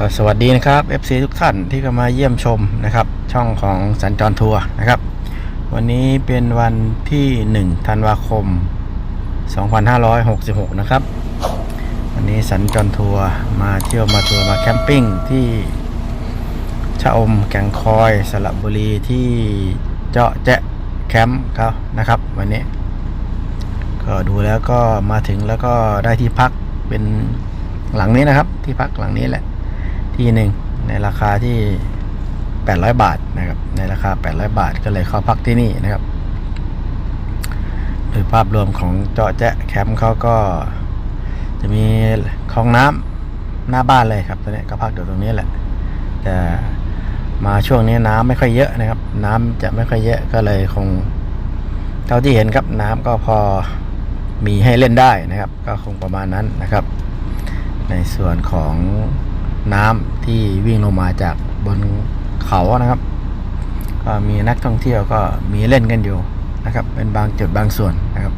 ก็สวัสดีนะครับ FC ทุกท่านที่เข้ามาเยี่ยมชมนะครับ ช่องของสัญจรทัวร์นะครับ วันนี้เป็นวันที่ 1 ธันวาคม 2566 นะครับ วันนี้สัญจรทัวร์มาเที่ยวมาทัวร์มาแคมปิ้งที่ชะอมแก่งคอยสระบุรีที่เจาะแจะแคมป์เขานะครับ วันนี้ ก็ดูแล้วก็มาถึงแล้วก็ได้ที่พักเป็นหลังนี้นะครับ ที่พักหลังนี้แหละ ที่หนึ่งในราคาที่ 800 บาทนะครับในราคา 800 บาทก็เลยเข้าพักที่นี่นะครับโดยภาพรวมของเจาะแจะแคมป์เขาก็ จะมีคลองน้ำหน้าบ้านเลยครับตอนนี้ก็พักอยู่ตรงนี้แหละ แต่มาช่วงนี้น้ำไม่ค่อยเยอะนะครับ น้ำจะไม่ค่อยเยอะก็เลยคงเท่าที่เห็นครับน้ำก็พอมีให้เล่นได้นะครับ ก็คงประมาณนั้นนะครับ ในส่วนของ น้ำที่วิ่งลงมาจากบนเขานะครับก็มีนักท่องเที่ยวก็มีเล่นกันอยู่นะครับ เป็นบางจุดบางส่วนนะครับ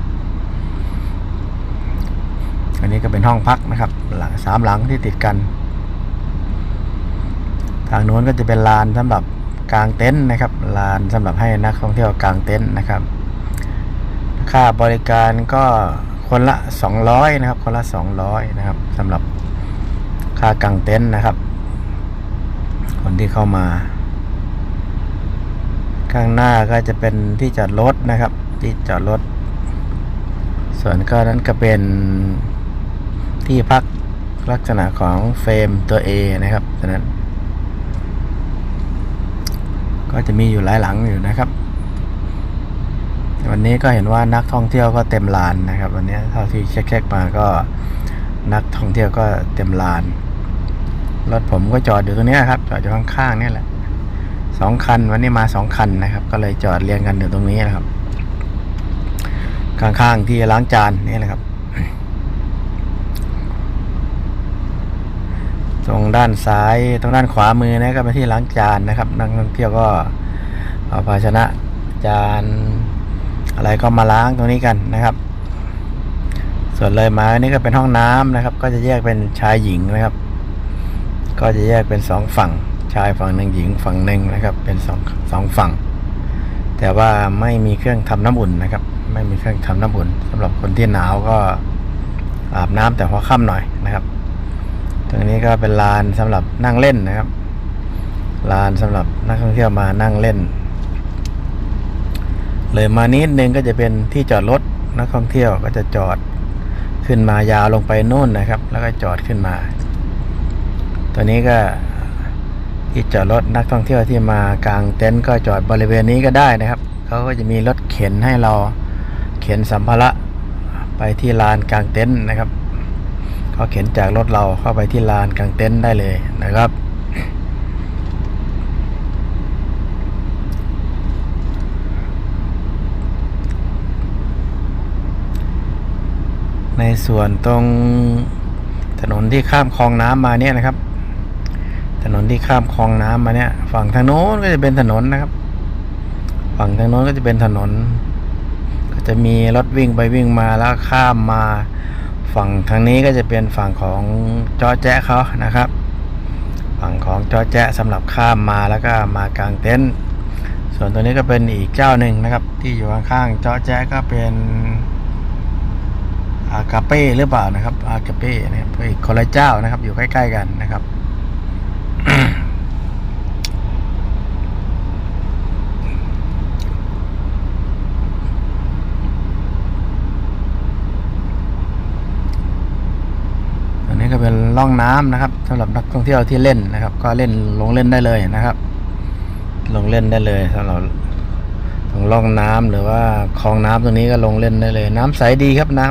อันนี้ก็เป็นห้องพักนะครับหลังสามหลังที่ติดกัน ทางโน้นก็จะเป็นลานสำหรับกางเต็นท์นะครับ ลานสำหรับให้นักท่องเที่ยวกางเต็นท์นะครับ ค่าบริการก็คนละ 200 นะครับ คนละ 200 นะครับสำหรับ ค่ากางเต็นท์นะครับ คนที่เข้ามา ข้างหน้าก็จะเป็นที่จอดรถนะครับ ที่จอดรถ ส่วนก็นั้นก็เป็นที่พักลักษณะของเฟรมตัว A นะครับฉะนั้น ก็จะมีอยู่หลายหลังอยู่นะครับ วันนี้ก็เห็นว่านักท่องเที่ยวก็เต็มลานนะครับ วันนี้เท่าที่เช็คๆมาก็นักท่องเที่ยวก็เต็มลาน รถผมก็จอดอยู่ตรงนี้ครับ จอดอยู่ข้างๆนี่แหละสองคันวันนี้มาสองคันนะครับ ก็เลยจอดเรียงกันอยู่ตรงนี้นะครับ ข้างๆที่ล้างจานนี่แหละครับ ตรงด้านซ้ายตรงด้านขวามือนะก็เป็นที่ล้างจานนะครับ นักท่องเที่ยวก็เอาภาชนะจานอะไรก็มาล้างตรงนี้กันนะครับ ส่วนเลยมาอันนี้ก็เป็นห้องน้ำนะครับ ก็จะแยกเป็นชายหญิงนะครับ ก็จะแยกเป็นสองฝั่งชายฝั่งหนึ่งหญิงฝั่งหนึ่งนะครับ เป็นสองสองฝั่ง แต่ว่าไม่มีเครื่องทำน้ำอุ่นนะครับ ไม่มีเครื่องทำน้ำอุ่นสำหรับคนที่หนาวก็อาบน้ำแต่หัวค่ำหน่อยนะครับ ตรงนี้ก็เป็นลานสำหรับนั่งเล่นนะครับ ลานสำหรับนักท่องเที่ยวมานั่งเล่น เลยมานิดนึงก็จะเป็นที่จอดรถนักท่องเที่ยวก็จะจอดขึ้นมายาวลงไปนู่นนะครับ แล้วก็จอดขึ้นมา ตัวนี้ก็ที่จอดรถนักท่องเที่ยวที่มากางเต็นท์ก็จอดบริเวณนี้ก็ได้นะครับเขาก็จะมีรถเข็นให้เราเข็นสัมภาระไปที่ลานกางเต็นท์นะครับเขาเข็นจากรถเราเข้าไปที่ลานกางเต็นท์ได้เลยนะครับในส่วนตรงถนนที่ข้ามคลองน้ำมาเนี่ยนะครับ ถนนที่ข้ามคลองน้ำมาเนี่ย ฝั่งทางโน้นก็จะเป็นถนนนะครับ ฝั่งทางโน้นก็จะเป็นถนน ก็จะมีรถวิ่งไปวิ่งมาแล้วข้ามมา ฝั่งทางนี้ก็จะเป็นฝั่งของจอแจ๊เขานะครับ ฝั่งของจอแจ๊ะสำหรับข้ามมาแล้วก็มากางเต็นท์ส่วนตัวนี้ก็เป็นอีกเจ้าหนึ่งนะครับ ที่อยู่ข้างๆจอแจ๊ก็เป็นอากาเป้หรือเปล่านะครับ อากาเป้นะครับอีกคนละเจ้านะครับ อยู่ใกล้ ๆ กันนะครับ อันนี้ ก็เป็นร่องน้ำนะครับสำหรับนักท่องเที่ยวที่เล่นนะครับ ก็เล่นลงเล่นได้เลยนะครับ ลงเล่นได้เลยสำหรับตรงร่องน้ำหรือว่าคลองน้ำตรงนี้ก็ลงเล่นได้เลย น้ำใสดีครับน้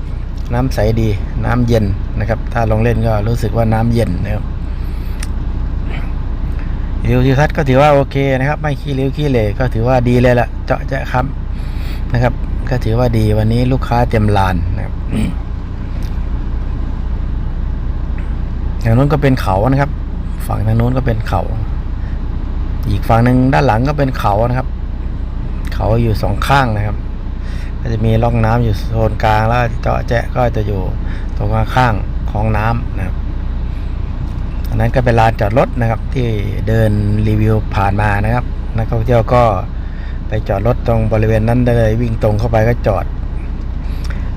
ำน้ำใสดี น้ำเย็นนะครับ ถ้าลงเล่นก็รู้สึกว่าน้ำเย็นนะครับวิวทิวทัศน์ก็ถือว่าโอเคนะครับ ไม่ขี้เริ้วขี้เหร่ก็ถือว่าดีเลยละเจาะแจะครับนะครับ ก็ถือว่าดีวันนี้ลูกค้าเต็มลานนะครับ ทางนู้นก็เป็นเขานะครับ ฝั่งทางนู้นก็เป็นเขา อีกฝั่งหนึ่งด้านหลังก็เป็นเขานะครับ เขาอยู่สองข้างนะครับ ก็จะมีร่องน้ำอยู่โซนกลางแล้วเจาะแจะก็จะอยู่ตรงข้างๆของน้ำนะครับอันนั้นก็เป็นลานจอดรถนะครับ ที่เดินรีวิวผ่านมานะครับนักท่องเที่ยวก็ไปจอดรถตรงบริเวณนั้นได้เลย วิ่งตรงเข้าไปก็จอด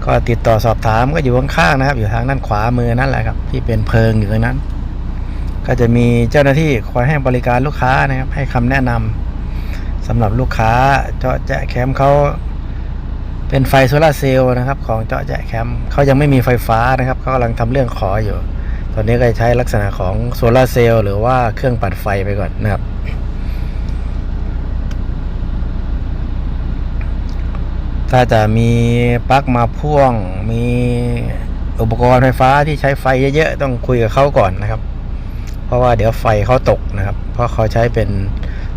ก็ติดต่อสอบถามก็อยู่ข้างๆนะครับ อยู่ทางด้านขวามือนั่นแหละครับ ที่เป็นเพิงอยู่ตรงนั้น ก็จะมีเจ้าหน้าที่คอยให้บริการลูกค้านะครับ ให้คำแนะนำสำหรับลูกค้าเจาะแจะแคมป์เขาเป็นไฟโซลาเซลล์นะครับ ของเจาะแจะแคมป์เขายังไม่มีไฟฟ้านะครับเขากำลังทำเรื่องขออยู่ ตอนนี้ก็ใช้ลักษณะของโซลาเซลล์หรือว่าเครื่องปั่นไฟไปก่อนนะครับ ถ้าจะมีปลั๊กมาพ่วง มีอุปกรณ์ไฟฟ้าที่ใช้ไฟเยอะๆต้องคุยกับเขาก่อนนะครับ เพราะว่าเดี๋ยวไฟเขาตกนะครับ เพราะเขาใช้เป็น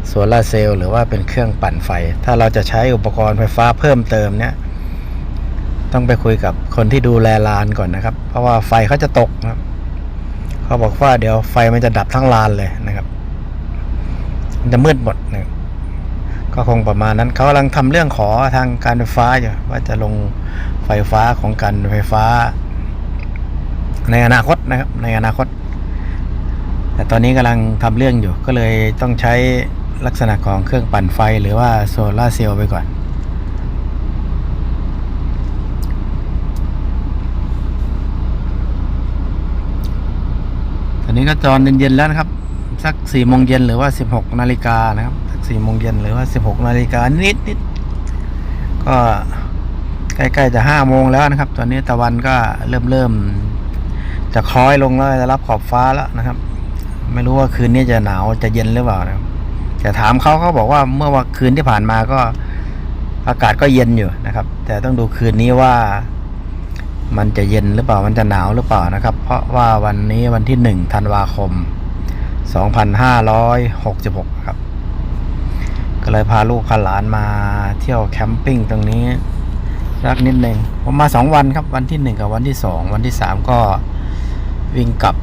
โซลาร์เซลล์หรือว่าเป็นเครื่องปั่นไฟ ถ้าเราจะใช้อุปกรณ์ไฟฟ้าเพิ่มเติมเนี่ยต้องไปคุยกับคนที่ดูแลลานก่อนนะครับ เพราะว่าไฟเขาจะตกนะครับ เขาบอกว่าเดี๋ยวไฟมันจะดับทั้งลานเลยนะครับ มันจะมืดหมดนะครับ ก็คงประมาณนั้นเขากำลังทำเรื่องขอทางการไฟฟ้าอยู่ว่าจะลงไฟฟ้าของการไฟฟ้า ในอนาคตนะครับในอนาคต แต่ตอนนี้กำลังทำเรื่องอยู่ก็เลยต้องใช้ลักษณะของเครื่องปั่นไฟหรือว่าโซลาร์เซลล์ไปก่อนตอนนี้ก็จอนเย็นๆแล้วนะครับ สักสี่โมงเย็นหรือว่าสิบหกนาฬิกานะครับ สี่โมงเย็นหรือว่าสิบหกนาฬิกานิดนิดก็ใกล้ๆจะห้าโมงแล้วนะครับ ตอนนี้ตะวันก็เริ่มเริ่มจะคล้อยลงแล้วจะรับขอบฟ้าแล้วนะครับ ไม่รู้ว่าคืนนี้จะหนาวจะเย็นหรือเปล่านะครับแต่ถามเขาเขาบอกว่าเมื่อวันคืนที่ผ่านมาก็อากาศก็เย็นอยู่นะครับ แต่ต้องดูคืนนี้ว่ามันจะเย็นหรือเปล่ามันจะหนาวหรือเปล่านะครับ เพราะว่าวันนี้วันที่หนึ่งธันวาคม 2566 ครับ ก็เลยพาลูกพาหลานมาเที่ยวแคมปิ้งตรงนี้สักนิดหนึ่งผมมาสองวันครับวันที่หนึ่งกับวันที่สองวันที่สามก็วิ่งกลับ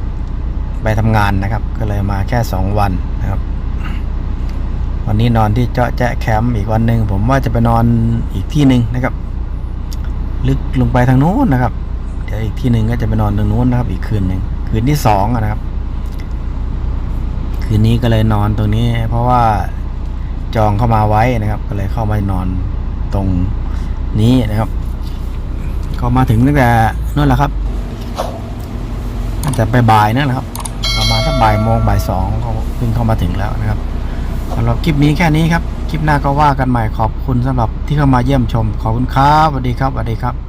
ไปทำงานนะครับ ก็เลยมาแค่สองวันนะครับ วันนี้นอนที่เจาะแจะแคมป์อีกวันหนึ่งผมว่าจะไปนอนอีกที่หนึ่งนะครับ ลึกลงไปทางโน้นนะครับ เดี๋ยวอีกที่หนึ่งก็จะไปนอนตรงโน้นนะครับ อีกคืนหนึ่งคืนที่สองนะครับ คืนนี้ก็เลยนอนตรงนี้ เพราะว่า จองเข้ามาไว้นะครับ ก็เลยเข้ามานอนตรงนี้นะครับ ก็มาถึงตั้งแต่นั่นแหละครับตั้งแต่ไปบ่ายนั่นแหละครับประมาณสักบ่ายโมงบ่ายสองเขาเพิ่งเข้ามาถึงแล้วนะครับสำหรับคลิปนี้แค่นี้ครับ คลิปหน้าก็ว่ากันใหม่ขอบคุณสำหรับที่เข้ามาเยี่ยมชม ขอบคุณครับสวัสดีครับสวัสดีครับ